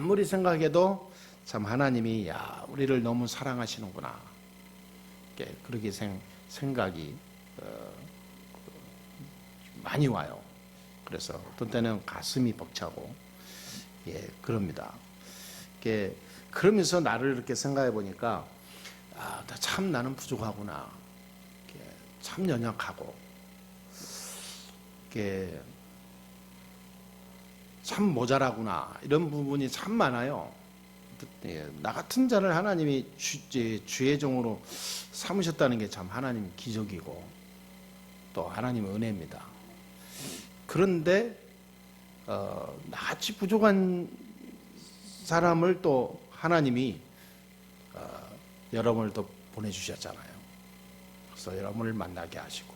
아무리 생각해도 참 하나님이 야 우리를 너무 사랑하시는구나. 이렇게 그렇게 생, 생각이 어, 많이 와요. 그래서 어떤 때는 가슴이 벅차고 예 그럽니다. 이게 그러면서 나를 이렇게 생각해 보니까 아, 나참 나는 부족하구나. 이렇게 참 연약하고 이게 참 모자라구나 이런 부분이 참 많아요. 예, 나 같은 자를 하나님이 주, 예, 주의 종으로 삼으셨다는 게 참 하나님 기적이고 또 하나님의 은혜입니다. 그런데 어, 나같이 부족한 사람을 또 하나님이 어, 여러분을 또 보내주셨잖아요. 그래서 여러분을 만나게 하시고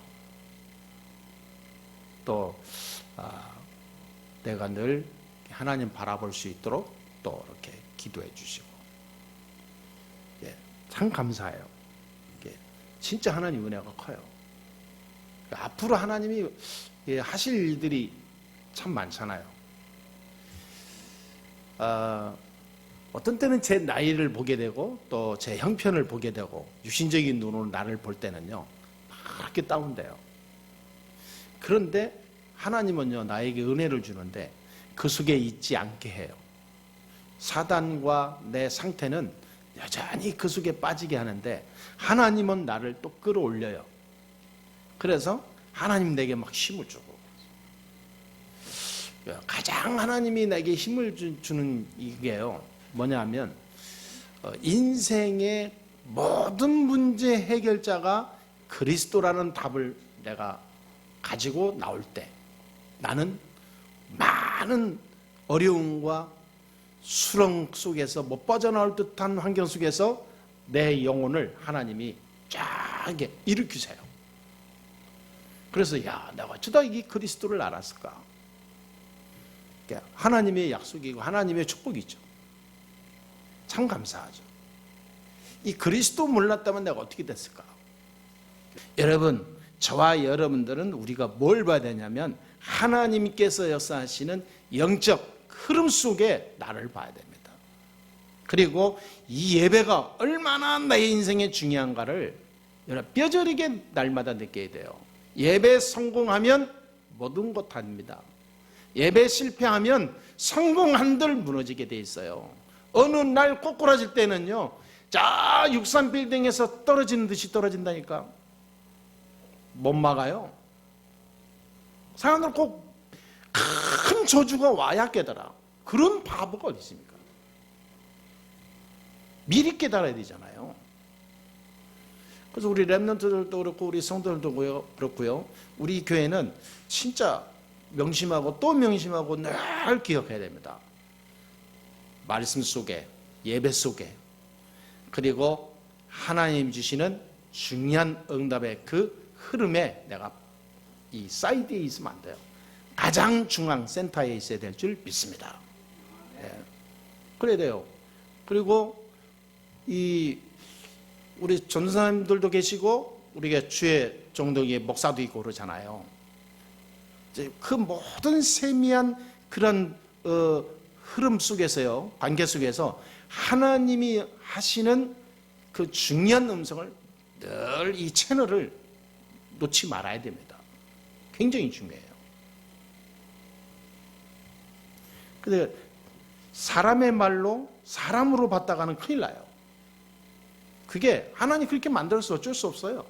또 아, 내가 늘 하나님 바라볼 수 있도록 또 이렇게 기도해 주시고 예, 참 감사해요. 예, 진짜 하나님 은혜가 커요. 그러니까 앞으로 하나님이 예, 하실 일들이 참 많잖아요. 아, 어떤 때는 제 나이를 보게 되고 또 제 형편을 보게 되고 육신적인 눈으로 나를 볼 때는요 그렇게 다운돼요. 그런데 하나님은요 나에게 은혜를 주는데 그 속에 있지 않게 해요. 사단과 내 상태는 여전히 그 속에 빠지게 하는데 하나님은 나를 또 끌어올려요. 그래서 하나님 내게 막 힘을 주고 가장 하나님이 내게 힘을 주, 는 이게요. 뭐냐면 어, 인생의 모든 문제 해결자가 그리스도라는 답을 내가 가지고 나올 때 나는 많은 어려움과 수렁 속에서 못 빠져나올 듯한 환경 속에서 내 영혼을 하나님이 쫙 일으키세요. 그래서 야, 내가 어쩌다 이 그리스도를 알았을까? 그러니까 하나님의 약속이고 하나님의 축복이죠. 참 감사하죠. 이 그리스도 몰랐다면 내가 어떻게 됐을까? 여러분, 저와 여러분들은 우리가 뭘 봐야 되냐면 하나님께서 역사하시는 영적 흐름 속에 나를 봐야 됩니다. 그리고 이 예배가 얼마나 나의 인생에 중요한가를 뼈저리게 날마다 느껴야 돼요. 예배 성공하면 모든 것 아닙니다. 예배 실패하면 성공한들 무너지게 돼 있어요. 어느 날 꼬꾸라질 때는요, 자, 63 빌딩에서 떨어지는 듯이 떨어진다니까. 못 막아요. 사람들 꼭 큰 저주가 와야 깨달아. 그런 바보가 어디 있습니까? 미리 깨달아야 되잖아요. 그래서 우리 랩런트들도 그렇고 우리 성도들도 그렇고요. 우리 교회는 진짜 명심하고 또 명심하고 늘 기억해야 됩니다. 말씀 속에 예배 속에 그리고 하나님 주시는 중요한 응답의 그 흐름에 내가 이 사이드에 있으면 안 돼요. 가장 중앙 센터에 있어야 될 줄 믿습니다. 예. 그래야 돼요. 그리고 이 우리 전사님들도 계시고 우리가 주의 정동의 목사도 있고 그러잖아요. 그 모든 세미한 그런 어, 흐름 속에서요, 관계 속에서 하나님이 하시는 그 중요한 음성을 늘 이 채널을 놓지 말아야 됩니다. 굉장히 중요해요. 근데 사람의 말로 사람으로 받다가는 큰일 나요. 그게 하나님 그렇게 만들어서 어쩔 수 없어요.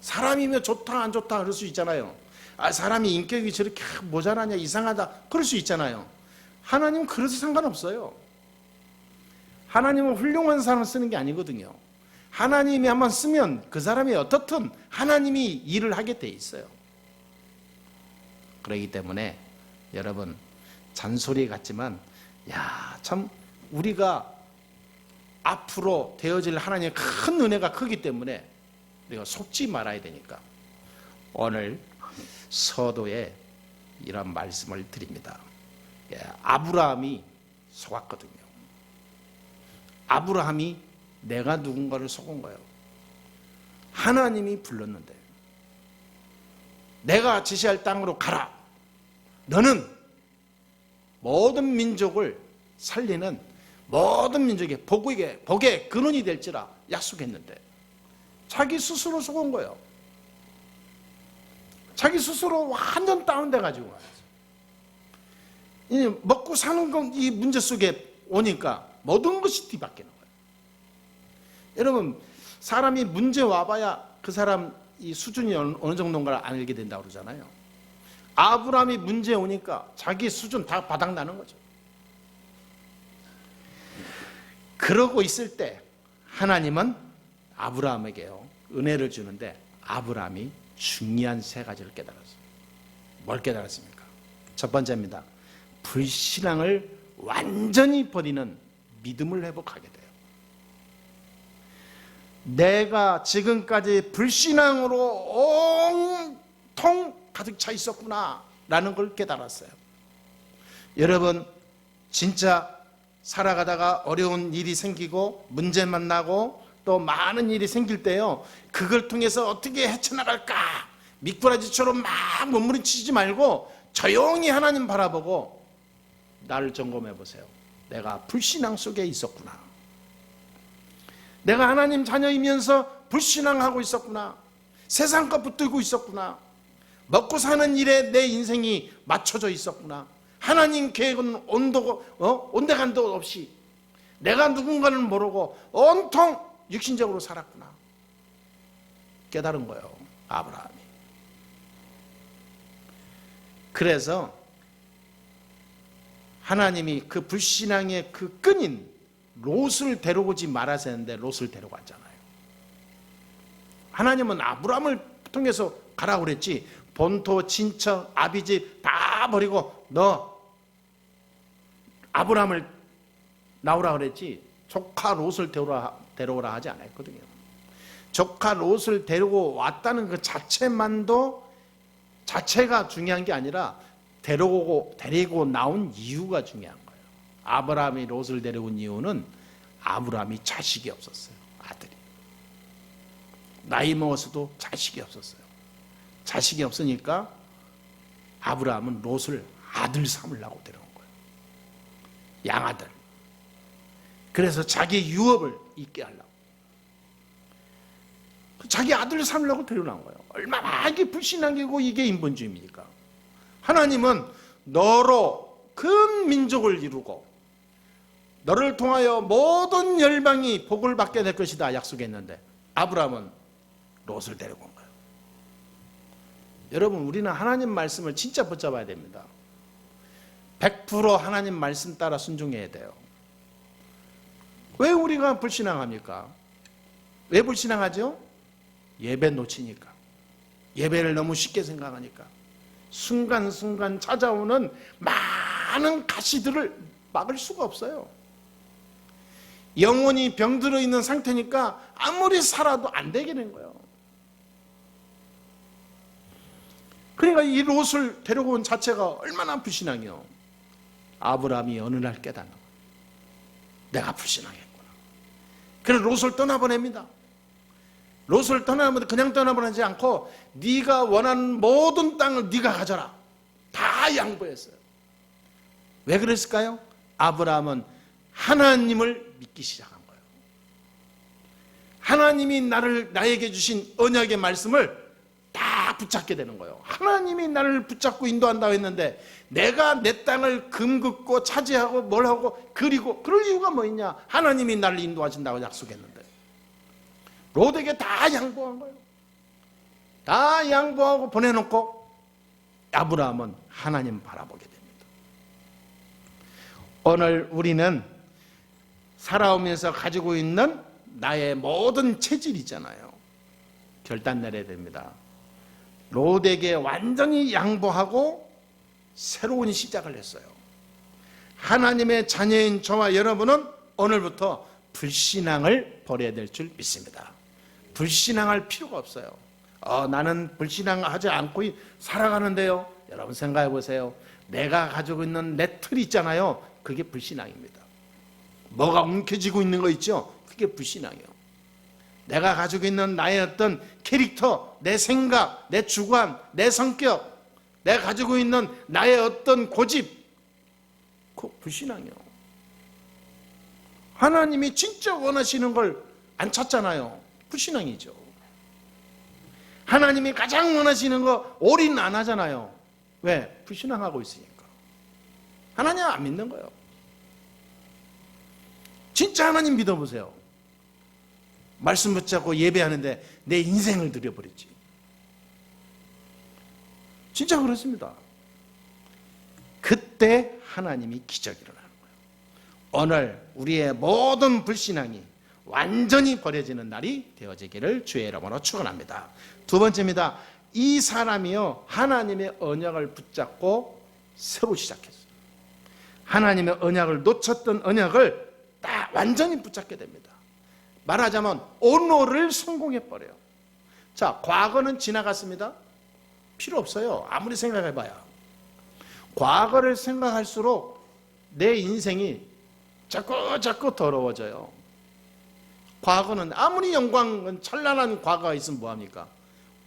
사람이면 좋다 안 좋다 그럴 수 있잖아요. 아 사람이 인격이 저렇게 모자라냐 이상하다 그럴 수 있잖아요. 하나님은 그래서 상관없어요. 하나님은 훌륭한 사람 쓰는 게 아니거든요. 하나님이 한번 쓰면 그 사람이 어떻든 하나님이 일을 하게 돼 있어요. 그러기 때문에 여러분 잔소리 같지만 야 참 우리가 앞으로 되어질 하나님의 큰 은혜가 크기 때문에 우리가 속지 말아야 되니까 오늘 서도에 이런 말씀을 드립니다. 예, 아브라함이 속았거든요. 아브라함이 내가 누군가를 속은 거예요. 하나님이 불렀는데 내가 지시할 땅으로 가라. 너는 모든 민족을 살리는 모든 민족의 복의 복의 근원이 될지라 약속했는데 자기 스스로 속은 거예요. 자기 스스로 완전 다운돼 가지고 이 먹고 사는 건 이 문제 속에 오니까 모든 것이 뒤바뀌는. 여러분 사람이 문제 와봐야 그 사람 이 수준이 어느 정도인가를 알게 된다고 그러잖아요. 아브라함이 문제 오니까 자기 수준 다 바닥 나는 거죠. 그러고 있을 때 하나님은 아브라함에게요 은혜를 주는데 아브라함이 중요한 세 가지를 깨달았어요. 뭘 깨달았습니까? 첫 번째입니다. 불신앙을 완전히 버리는 믿음을 회복하게 돼요. 내가 지금까지 불신앙으로 온통 가득 차 있었구나 라는 걸 깨달았어요. 여러분 진짜 살아가다가 어려운 일이 생기고 문제 만나고 또 많은 일이 생길 때요 그걸 통해서 어떻게 헤쳐나갈까? 미꾸라지처럼 막 몸부림치지 말고 조용히 하나님 바라보고 나를 점검해 보세요. 내가 불신앙 속에 있었구나 내가 하나님 자녀이면서 불신앙하고 있었구나. 세상 것 붙들고 있었구나. 먹고 사는 일에 내 인생이 맞춰져 있었구나. 하나님 계획은 온도 어? 온데간도 없이 내가 누군가는 모르고 온통 육신적으로 살았구나. 깨달은 거예요 아브라함이. 그래서 하나님이 그 불신앙의 그 끈인 롯을 데려오지 말아서 했는데 롯을 데려갔잖아요. 하나님은 아브라함을 통해서 가라고 그랬지. 본토 친척 아비집 다 버리고 너 아브라함을 나오라 그랬지. 조카 롯을 데려오라, 데려오라 하지 않았거든요. 조카 롯을 데리고 왔다는 그 자체만도 자체가 중요한 게 아니라 데려오고 데리고 나온 이유가 중요한 거예요 아브라함이 롯을 데려온 이유는 아브라함이 자식이 없었어요 아들이 나이 먹어서도 자식이 없었어요 자식이 없으니까 아브라함은 롯을 아들 삼으려고 데려온 거예요. 양아들. 그래서 자기 유업을 잊게 하려고. 자기 아들 삼으려고 데려온 거예요. 얼마나 이게 불신앙이고 이게 인본주의입니까? 하나님은 너로 큰 민족을 이루고 너를 통하여 모든 열방이 복을 받게 될 것이다 약속했는데 아브라함은 롯을 데리고 온 거예요. 여러분 우리는 하나님 말씀을 진짜 붙잡아야 됩니다. 100% 하나님 말씀 따라 순종해야 돼요. 왜 우리가 불신앙합니까? 왜 불신앙하죠? 예배 놓치니까. 예배를 너무 쉽게 생각하니까. 순간순간 찾아오는 많은 가시들을 막을 수가 없어요. 영혼이 병들어 있는 상태니까 아무리 살아도 안 되게 된 거예요. 그러니까 이 롯을 데려온 자체가 얼마나 불신앙이요. 아브라함이 어느 날 깨닫는. 내가 불신앙했구나. 그래서 롯을 떠나보냅니다. 롯을 떠나보내 그냥 떠나보내지 않고 네가 원하는 모든 땅을 네가 가져라. 다 양보했어요. 왜 그랬을까요? 아브라함은 하나님을 믿기 시작한 거예요. 하나님이 나를 나에게 주신 언약의 말씀을 다 붙잡게 되는 거예요. 하나님이 나를 붙잡고 인도한다고 했는데 내가 내 땅을 금긋고 차지하고 뭘 하고 그리고 그럴 이유가 뭐 있냐? 하나님이 나를 인도하신다고 약속했는데 롯에게 다 양보한 거예요. 다 양보하고 보내놓고 아브라함은 하나님 바라보게 됩니다. 오늘 우리는 살아오면서 가지고 있는 나의 모든 체질 있잖아요. 결단 내려야 됩니다. 롯에게 완전히 양보하고 새로운 시작을 했어요. 하나님의 자녀인 저와 여러분은 오늘부터 불신앙을 버려야 될 줄 믿습니다. 불신앙할 필요가 없어요. 어, 나는 불신앙하지 않고 살아가는데요. 여러분 생각해 보세요. 내가 가지고 있는 내 틀 있잖아요. 그게 불신앙입니다. 뭐가 움켜쥐고 있는 거 있죠? 그게 불신앙이에요. 내가 가지고 있는 나의 어떤 캐릭터, 내 생각, 내 주관, 내 성격, 내가 가지고 있는 나의 어떤 고집, 그 불신앙이요. 하나님이 진짜 원하시는 걸 안 찾잖아요. 불신앙이죠. 하나님이 가장 원하시는 거 올인 안 하잖아요. 왜? 불신앙하고 있으니까. 하나님 안 믿는 거예요. 진짜 하나님 믿어보세요. 말씀 붙잡고 예배하는데 내 인생을 들여버리지. 진짜 그렇습니다. 그때 하나님이 기적이 일어나는 거예요. 오늘 우리의 모든 불신앙이 완전히 버려지는 날이 되어지기를 주의 이름으로 축원합니다. 두 번째입니다. 이 사람이요 하나님의 언약을 붙잡고 새로 시작했어요. 하나님의 언약을 놓쳤던 언약을 딱 완전히 붙잡게 됩니다. 말하자면 오노를 성공해 버려요. 자, 과거는 지나갔습니다. 필요 없어요. 아무리 생각해봐야. 과거를 생각할수록 내 인생이 자꾸 자꾸 더러워져요. 과거는 아무리 영광은 찬란한 과거가 있으면 뭐합니까?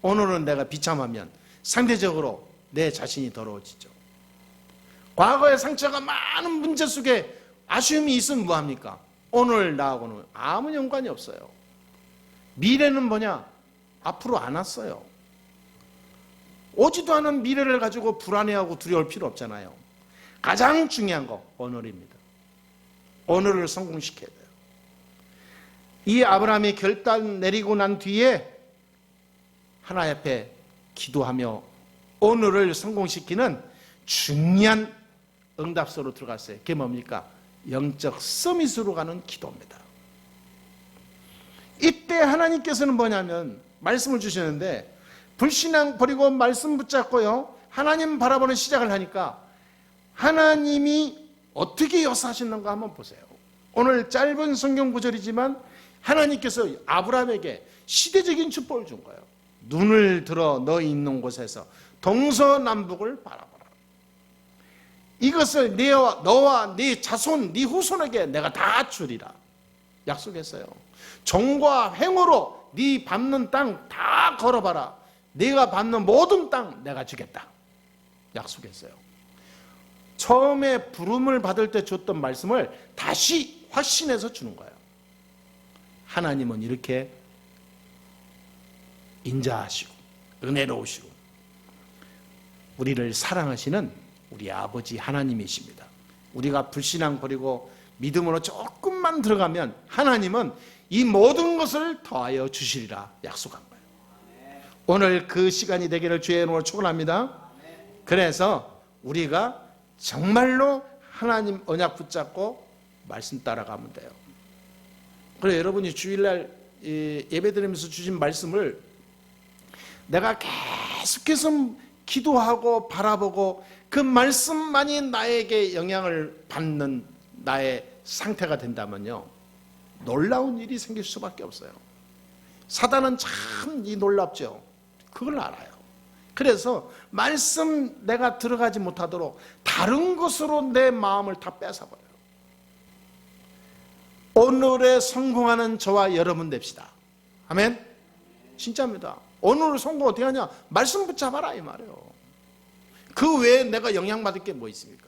오늘은 내가 비참하면 상대적으로 내 자신이 더러워지죠. 과거의 상처가 많은 문제 속에 아쉬움이 있으면 뭐합니까? 오늘 나하고는 아무 연관이 없어요. 미래는 뭐냐? 앞으로 안 왔어요. 오지도 않은 미래를 가지고 불안해하고 두려울 필요 없잖아요. 가장 중요한 거 오늘입니다. 오늘을 성공시켜야 돼요. 이 아브라함이 결단 내리고 난 뒤에 하나님 앞에 기도하며 오늘을 성공시키는 중요한 응답소로 들어갔어요. 그게 뭡니까? 영적 서밋으로 가는 기도입니다. 이때 하나님께서는 뭐냐면 말씀을 주시는데 불신앙 버리고 말씀 붙잡고요. 하나님 바라보는 시작을 하니까 하나님이 어떻게 역사하시는가 한번 보세요. 오늘 짧은 성경 구절이지만 하나님께서 아브라함에게 시대적인 축복을 준 거예요. 눈을 들어 너 있는 곳에서 동서남북을 바라보라. 이것을 너와 네 자손, 네 후손에게 내가 다 주리라. 약속했어요. 정과 행으로 네 밟는 땅 다 걸어봐라. 네가 밟는 모든 땅 내가 주겠다. 약속했어요. 처음에 부름을 받을 때 줬던 말씀을 다시 확신해서 주는 거예요. 하나님은 이렇게 인자하시고 은혜로우시고 우리를 사랑하시는 우리 아버지 하나님이십니다. 우리가 불신앙 버리고 믿음으로 조금만 들어가면 하나님은 이 모든 것을 더하여 주시리라 약속한 거예요. 오늘 그 시간이 되기를 주의 이름으로 축원합니다. 그래서 우리가 정말로 하나님 언약 붙잡고 말씀 따라가면 돼요. 그래 여러분이 주일날 예배드리면서 주신 말씀을 내가 계속해서 기도하고 바라보고 그 말씀만이 나에게 영향을 받는 나의 상태가 된다면요 놀라운 일이 생길 수밖에 없어요. 사단은 참 이 놀랍죠. 그걸 알아요. 그래서 말씀 내가 들어가지 못하도록 다른 것으로 내 마음을 다 뺏어버려요. 오늘에 성공하는 저와 여러분 됩시다. 아멘? 진짜입니다. 오늘 성공 어떻게 하냐? 말씀 붙잡아라 이 말이에요. 그 외에 내가 영향받을 게 뭐 있습니까?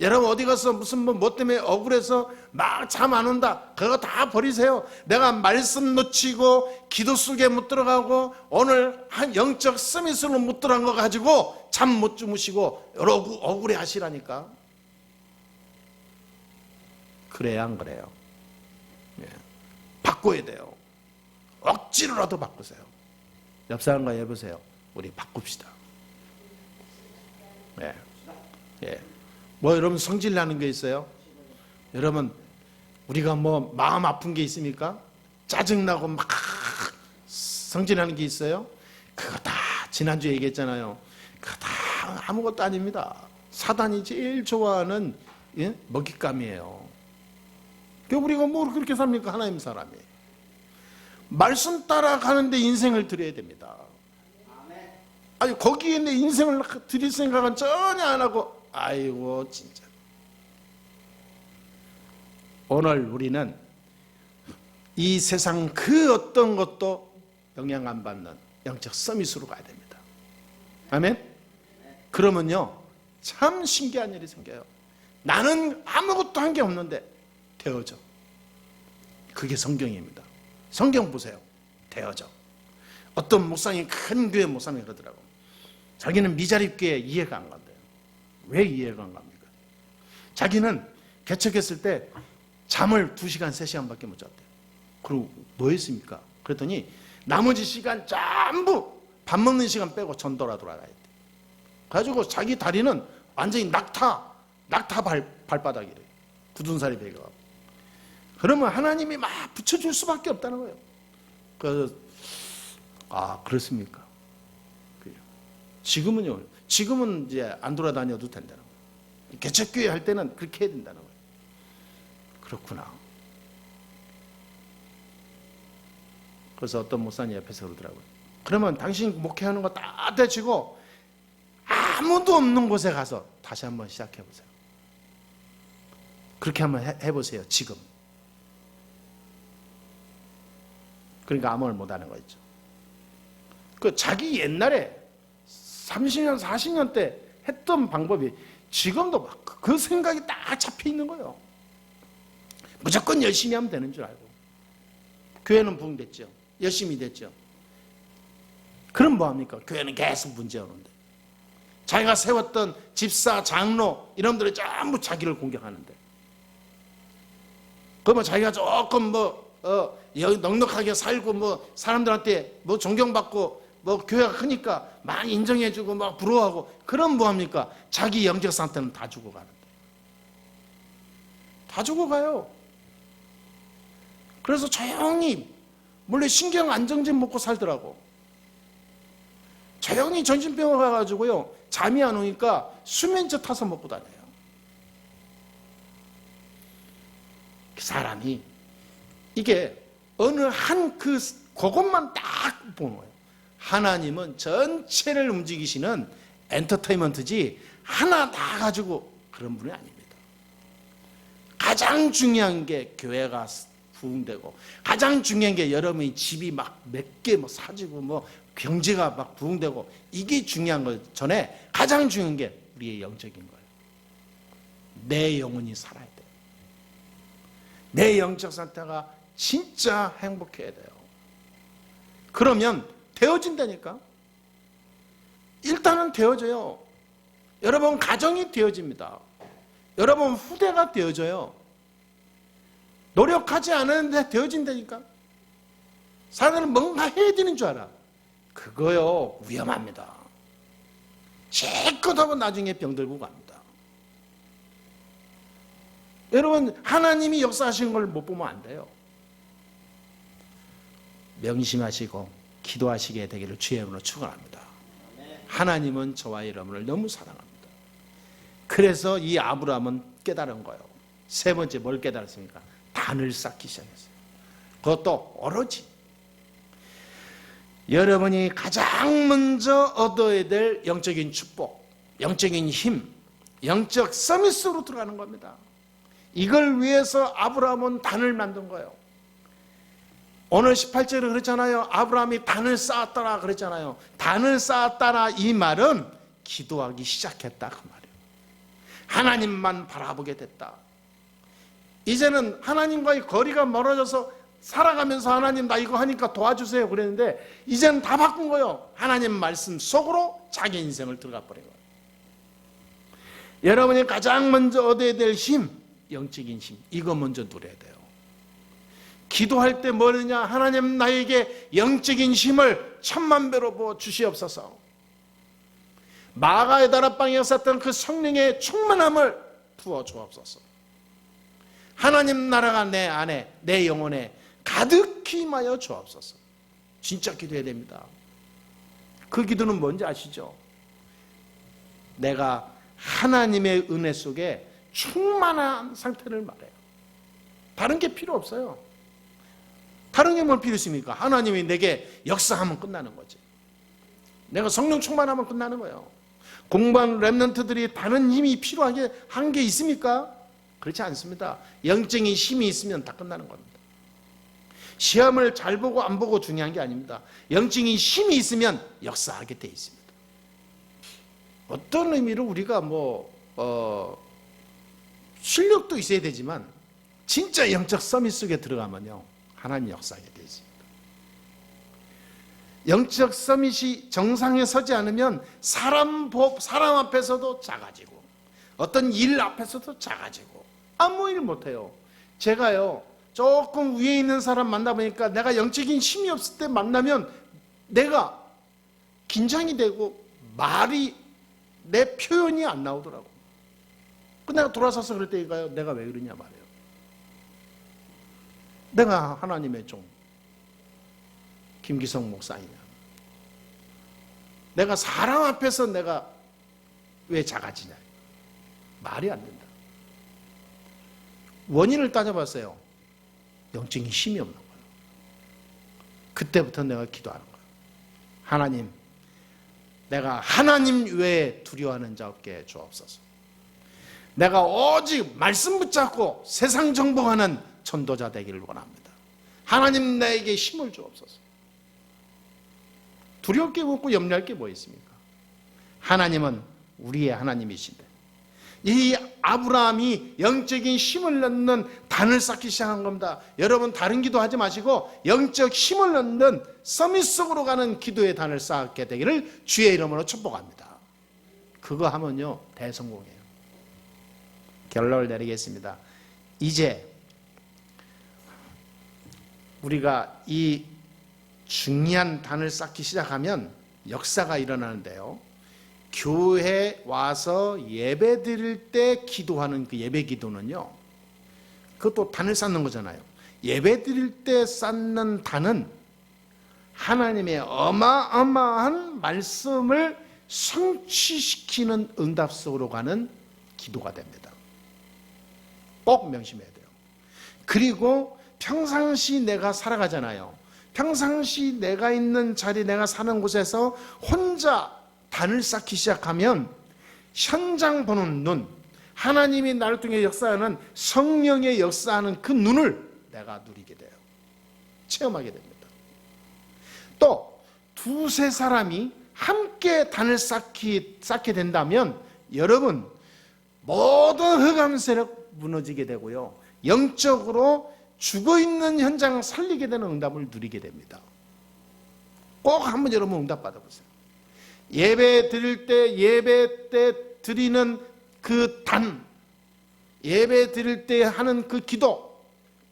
여러분 어디 가서 무슨 뭐, 뭐 때문에 억울해서 막 잠 안 온다. 그거 다 버리세요. 내가 말씀 놓치고 기도 속에 못 들어가고 오늘 한 영적 서밋으로 못 들어간 거 가지고 잠 못 주무시고 여러 억울해 하시라니까. 그래야 안 그래요. 예. 바꿔야 돼요. 억지로라도 바꾸세요. 옆 사람과 해보세요. 우리 바꿉시다. 예. 예. 뭐 여러분 성질 나는 게 있어요? 여러분 우리가 뭐 마음 아픈 게 있습니까? 짜증 나고 막 성질 나는 게 있어요? 그거 다 지난주에 얘기했잖아요. 그거 다 아무것도 아닙니다. 사단이 제일 좋아하는 예? 먹잇감이에요. 그 우리가 뭐 그렇게 삽니까? 하나님 사람이. 말씀 따라가는데 인생을 드려야 됩니다. 아니 거기에 내 인생을 드릴 생각은 전혀 안 하고 아이고 진짜 오늘 우리는 이 세상 그 어떤 것도 영향 안 받는 영적 서밋으로 가야 됩니다. 아멘. 그러면요 참 신기한 일이 생겨요. 나는 아무것도 한 게 없는데 되어져. 그게 성경입니다. 성경 보세요. 되어져. 어떤 목사님, 큰 교회 목사님이 그러더라고. 자기는 미자립 교회 이해가 안 간대요. 왜 이해가 안 갑니까? 자기는 개척했을 때 잠을 2시간, 3시간밖에 못 잤대요. 그리고 뭐 했습니까? 그랬더니 나머지 시간 전부 밥 먹는 시간 빼고 전도라 돌아가야 돼. 그래가지고 자기 다리는 완전히 낙타, 낙타 발, 발바닥이래. 굳은 살이 배가. 그러면 하나님이 막 붙여줄 수밖에 없다는 거예요. 그래서, 아, 그렇습니까? 지금은요, 지금은 이제 안 돌아다녀도 된다는 거예요. 개척교회 할 때는 그렇게 해야 된다는 거예요. 그렇구나. 그래서 어떤 목사님 옆에서 그러더라고요. 그러면 당신 목회하는 거 다 대치고 아무도 없는 곳에 가서 다시 한번 시작해 보세요. 그렇게 한번 해, 해보세요. 지금. 그러니까 아무 말 못하는 거 있죠. 그 자기 옛날에 30년, 40년 때 했던 방법이 지금도 막그 생각이 딱 잡혀 있는 거예요. 무조건 열심히 하면 되는 줄 알고. 교회는 부흥됐죠. 열심히 됐죠. 그럼 뭐합니까? 교회는 계속 문제 오는데. 자기가 세웠던 집사, 장로, 이놈들이 전부 자기를 공격하는데. 그러면 자기가 조금 뭐, 어, 여- 넉넉하게 살고 뭐, 사람들한테 뭐 존경받고 뭐, 교회가 크니까 많이 인정해주고 막 부러워하고, 그럼 뭐합니까? 자기 영적 상태는 다 죽어가는데. 다 죽어가요. 그래서 조용히 몰래 신경 안정제 먹고 살더라고. 조용히 정신병원 가가지고요 잠이 안 오니까 수면제 타서 먹고 다녀요. 그 사람이 이게 어느 한 그 그것만 딱 보는 거예요. 하나님은 전체를 움직이시는 엔터테인먼트지 하나 다 가지고 그런 분이 아닙니다. 가장 중요한 게 교회가 부흥되고 가장 중요한 게 여러분이 집이 막 몇 개 뭐 사지고 뭐 경제가 막 부흥되고 이게 중요한 것 전에 가장 중요한 게 우리의 영적인 거예요. 내 영혼이 살아야 돼요. 내 영적 상태가 진짜 행복해야 돼요. 그러면 되어진다니까. 일단은 되어져요. 여러분 가정이 되어집니다. 여러분 후대가 되어져요. 노력하지 않았는데 되어진다니까. 사람들은 뭔가 해야 되는 줄 알아. 그거요 위험합니다. 제껏 하고 나중에 병들고 갑니다. 여러분 하나님이 역사하시는 걸 못 보면 안 돼요. 명심하시고 기도하시게 되기를 주의 이름으로 축원합니다. 하나님은 저와 여러분을 너무 사랑합니다. 그래서 이 아브라함은 깨달은 거예요. 세 번째 뭘 깨달았습니까? 단을 쌓기 시작했어요. 그것도 오로지 여러분이 가장 먼저 얻어야 될 영적인 축복, 영적인 힘, 영적 서밋으로 들어가는 겁니다. 이걸 위해서 아브라함은 단을 만든 거예요. 오늘 18절에 그랬잖아요. 아브라함이 단을 쌓았더라 그랬잖아요. 단을 쌓았다라 이 말은 기도하기 시작했다 그 말이에요. 하나님만 바라보게 됐다. 이제는 하나님과의 거리가 멀어져서 살아가면서 하나님 나 이거 하니까 도와주세요 그랬는데 이제는 다 바꾼 거예요. 하나님 말씀 속으로 자기 인생을 들어가 버린 거예요. 여러분이 가장 먼저 얻어야 될 힘, 영적인 힘, 이거 먼저 누려야 돼요. 기도할 때 뭐느냐? 하나님 나에게 영적인 힘을 천만 배로 부어 주시옵소서. 마가의 다락방에 썼던 그 성령의 충만함을 부어 주옵소서. 하나님 나라가 내 안에, 내 영혼에 가득히 임하여 주옵소서. 진짜 기도해야 됩니다. 그 기도는 뭔지 아시죠? 내가 하나님의 은혜 속에 충만한 상태를 말해요. 다른 게 필요 없어요. 다른 게 뭘 필요 있습니까? 하나님이 내게 역사하면 끝나는 거지. 내가 성령 충만하면 끝나는 거예요. 공부한 랩런트들이 다른 힘이 필요한 한게 있습니까? 그렇지 않습니다. 영적인 힘이 있으면 다 끝나는 겁니다. 시험을 잘 보고 안 보고 중요한 게 아닙니다. 영적인 힘이 있으면 역사하게 돼 있습니다. 어떤 의미로 우리가 뭐, 어, 실력도 있어야 되지만 진짜 영적 서밋 속에 들어가면요 하나님 역사하게 있습니다. 영적 서밋이 정상에 서지 않으면 사람 법 사람 앞에서도 작아지고 어떤 일 앞에서도 작아지고 아무 일 못해요. 제가요 조금 위에 있는 사람 만나보니까 내가 영적인 힘이 없을 때 만나면 내가 긴장이 되고 말이 내 표현이 안 나오더라고. 그 내가 돌아서서 때가요 내가 왜 그러냐 말이에요. 내가 하나님의 종 김기성 목사이냐. 내가 사람 앞에서 내가 왜 작아지냐. 말이 안 된다. 원인을 따져봤어요. 영적인 힘이 없는 거예요. 그때부터 내가 기도하는 거예요. 하나님, 내가 하나님 외에 두려워하는 자 없게 주옵소서. 내가 오직 말씀 붙잡고 세상 정복하는 전도자 되기를 원합니다. 하나님 나에게 힘을 주옵소서. 두려울 게 없고 염려할 게 뭐 있습니까? 하나님은 우리의 하나님이신데 이 아브라함이 영적인 힘을 넣는 단을 쌓기 시작한 겁니다. 여러분 다른 기도 하지 마시고 영적 힘을 넣는 서밋 속으로 가는 기도의 단을 쌓게 되기를 주의 이름으로 축복합니다. 그거 하면요 대성공이에요. 결론을 내리겠습니다. 이제 우리가 이 중요한 단을 쌓기 시작하면 역사가 일어나는데요. 교회 와서 예배 드릴 때 기도하는 그 예배 기도는요. 그것도 단을 쌓는 거잖아요. 예배 드릴 때 쌓는 단은 하나님의 어마어마한 말씀을 성취시키는 응답 속으로 가는 기도가 됩니다. 꼭 명심해야 돼요. 그리고 평상시 내가 살아가잖아요. 평상시 내가 있는 자리, 내가 사는 곳에서 혼자 단을 쌓기 시작하면 현장 보는 눈, 하나님이 나를 통해 역사하는 성령의 역사하는 그 눈을 내가 누리게 돼요. 체험하게 됩니다. 또 두세 사람이 함께 단을 쌓기, 쌓게 된다면 여러분 모든 흑암 세력 무너지게 되고요. 영적으로 죽어 있는 현장을 살리게 되는 응답을 누리게 됩니다. 꼭 한번 여러분 응답 받아보세요. 예배 드릴 때 예배 때 드리는 그 단, 예배 드릴 때 하는 그 기도,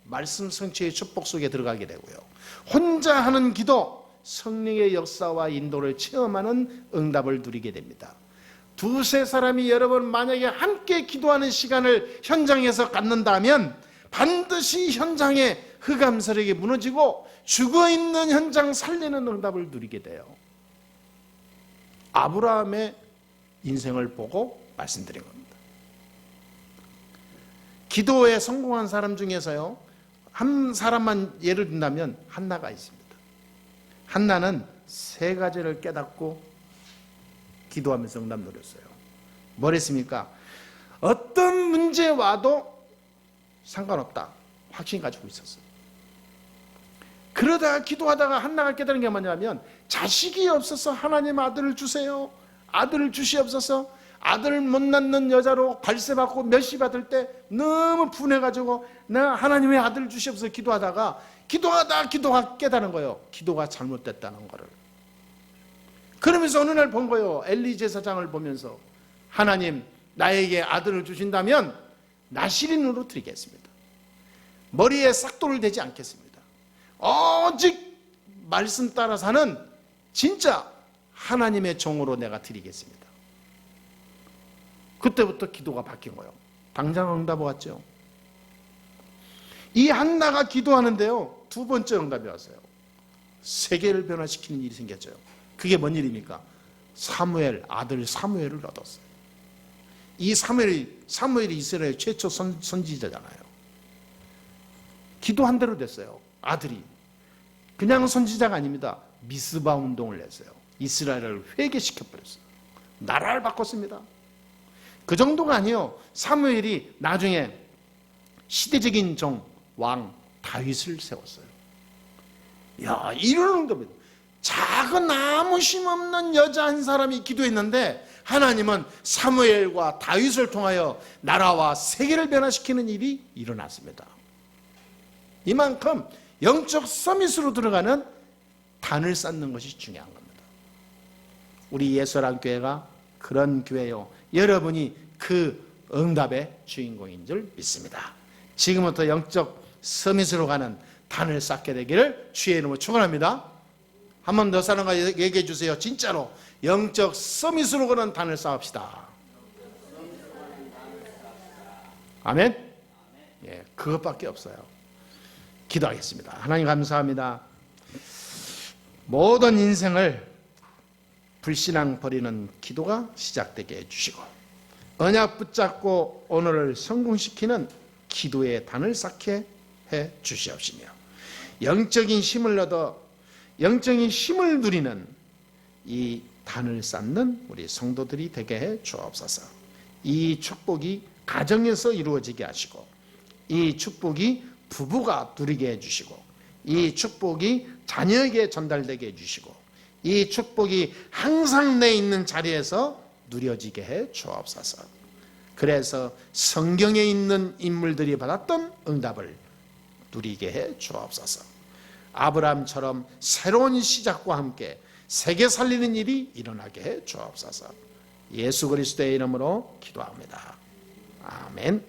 말씀 성취의 축복 속에 들어가게 되고요. 혼자 하는 기도, 성령의 역사와 인도를 체험하는 응답을 누리게 됩니다. 두세 사람이 여러분 만약에 함께 기도하는 시간을 현장에서 갖는다면 반드시 현장의 흑암 세력이 무너지고 죽어 있는 현장 살리는 응답을 누리게 돼요. 아브라함의 인생을 보고 말씀드린 겁니다. 기도에 성공한 사람 중에서요, 한 사람만 예를 든다면 한나가 있습니다. 한나는 세 가지를 깨닫고 기도하면서 응답 누렸어요. 뭐랬습니까? 어떤 문제 와도 상관없다. 확신 가지고 있었어요. 그러다가 기도하다가 한나가 깨달은 게 뭐냐면 자식이 없어서 하나님 아들을 주세요. 아들을 주시옵소서. 아들 못 낳는 여자로 발세 받고 멸시 받을 때 너무 분해가지고 나 하나님의 아들을 주시옵소서 기도하다가 기도하다 기도가 깨달은 거예요. 기도가 잘못됐다는 거를. 그러면서 어느 날 본 거예요. 엘리 제사장을 보면서 하나님 나에게 아들을 주신다면 나시린으로 드리겠습니다. 머리에 싹돌을 대지 않겠습니다. 오직 말씀 따라 사는 진짜 하나님의 종으로 내가 드리겠습니다. 그때부터 기도가 바뀐 거예요. 당장 응답 왔죠. 이 한나가 기도하는데요. 두 번째 응답이 왔어요. 세계를 변화시키는 일이 생겼죠. 그게 뭔 일입니까? 사무엘 아들 사무엘을 얻었어요. 이 사무엘이 사무엘이 이스라엘 최초 선, 선지자잖아요. 기도한 대로 됐어요. 아들이 그냥 선지자가 아닙니다. 미스바 운동을 했어요. 이스라엘을 회개시켜 버렸어요. 나라를 바꿨습니다. 그 정도가 아니요. 사무엘이 나중에 시대적인 정, 왕 다윗을 세웠어요. 야, 이런 응답이 작은 아무 힘 없는 여자 한 사람이 기도했는데 하나님은 사무엘과 다윗을 통하여 나라와 세계를 변화시키는 일이 일어났습니다. 이만큼 영적 서밋으로 들어가는 단을 쌓는 것이 중요한 겁니다. 우리 예수란 교회가 그런 교회요. 여러분이 그 응답의 주인공인 줄 믿습니다. 지금부터 영적 서밋으로 가는 단을 쌓게 되기를 주의 이름으로 축원합니다. 한 번 더 사람과 얘기해 주세요. 진짜로 영적 서밋으로 가는 단을 쌓읍시다. 아멘. 예, 그것밖에 없어요. 기도하겠습니다. 하나님 감사합니다. 모든 인생을 불신앙 버리는 기도가 시작되게 해주시고 언약 붙잡고 오늘을 성공시키는 기도의 단을 쌓게 해 주시옵시며 영적인 힘을 얻어 영적인 힘을 누리는 이 단을 쌓는 우리 성도들이 되게 해 주옵소서. 이 축복이 가정에서 이루어지게 하시고 이 축복이 부부가 누리게 해 주시고 이 축복이 자녀에게 전달되게 해 주시고 이 축복이 항상 내 있는 자리에서 누려지게 해 주옵소서. 그래서 성경에 있는 인물들이 받았던 응답을 누리게 해 주옵소서. 아브라함처럼 새로운 시작과 함께 세계 살리는 일이 일어나게 해 주옵소서. 예수 그리스도의 이름으로 기도합니다. 아멘.